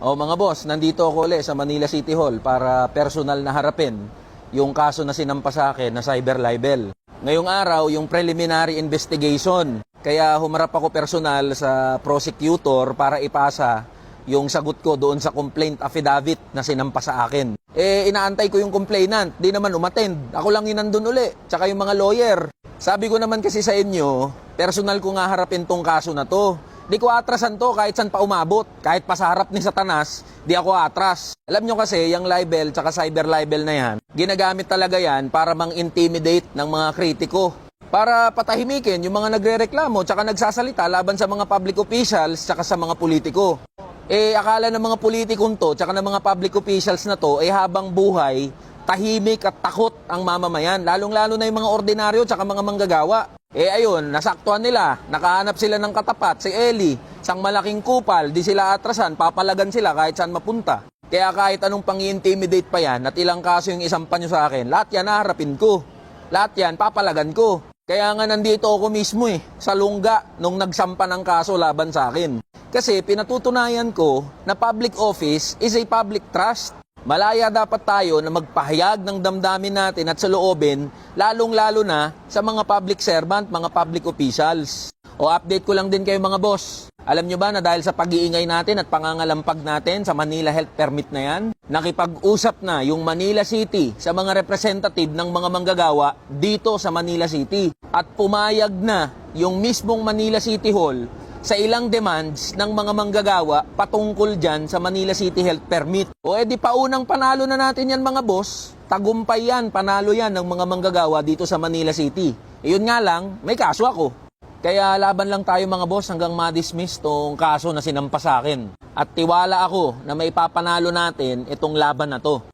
O mga boss, nandito ako ulit sa Manila City Hall para personal na harapin yung kaso na sinampa sa akin na cyber libel. Ngayong araw, yung preliminary investigation. Kaya humarap ako personal sa prosecutor para ipasa yung sagot ko doon sa complaint affidavit na sinampa sa akin. Eh, inaantay ko yung complainant. Di naman umattend. Ako lang yung nandun uli. Tsaka yung mga lawyer. Sabi ko naman kasi sa inyo, personal ko nga harapin tong kaso na to. Di ko atrasan to kahit saan pa umabot. Kahit pa sa harap ni Satanas, di ako atras. Alam nyo kasi, yung libel tsaka cyber libel na yan, ginagamit talaga yan para mang-intimidate ng mga kritiko. Para patahimikin yung mga nagre-reklamo tsaka nagsasalita laban sa mga public officials tsaka sa mga politiko. Eh, akala ng mga politikong to, tsaka ng mga public officials na to, eh habang buhay, tahimik at takot ang mamamayan. Lalong-lalo na yung mga ordinaryo tsaka mga manggagawa. Eh ayun, nasaktuhan nila, nakahanap sila ng katapat, si Eli, sang malaking kupal, di sila atrasan, papalagan sila kahit saan mapunta. Kaya kahit anong pang-intimidate pa yan at ilang kaso yung isang panyo sa akin, lahat yan haharapin ko. Lahat yan, papalagan ko. Kaya nga nandito ako mismo eh, sa lungga nung nagsampa ng kaso laban sa akin. Kasi pinatutunayan ko na public office is a public trust. Malaya dapat tayo na magpahayag ng damdamin natin at sa loobin, lalong-lalo na sa mga public servant, mga public officials. O update ko lang din kayo mga boss. Alam nyo ba na dahil sa pag-iingay natin at pangangalampag natin sa Manila Health Permit na yan, nakipag-usap na yung Manila City sa mga representative ng mga manggagawa dito sa Manila City. At pumayag na yung mismong Manila City Hall sa ilang demands ng mga manggagawa patungkol dyan sa Manila City Health Permit. O edi paunang panalo na natin yan mga boss. Tagumpay yan, panalo yan ng mga manggagawa dito sa Manila City. Iyon nga lang, may kaso ako. Kaya laban lang tayo mga boss hanggang ma-dismiss tong kaso na sinampa sa akin. At tiwala ako na may papanalo natin itong laban na to.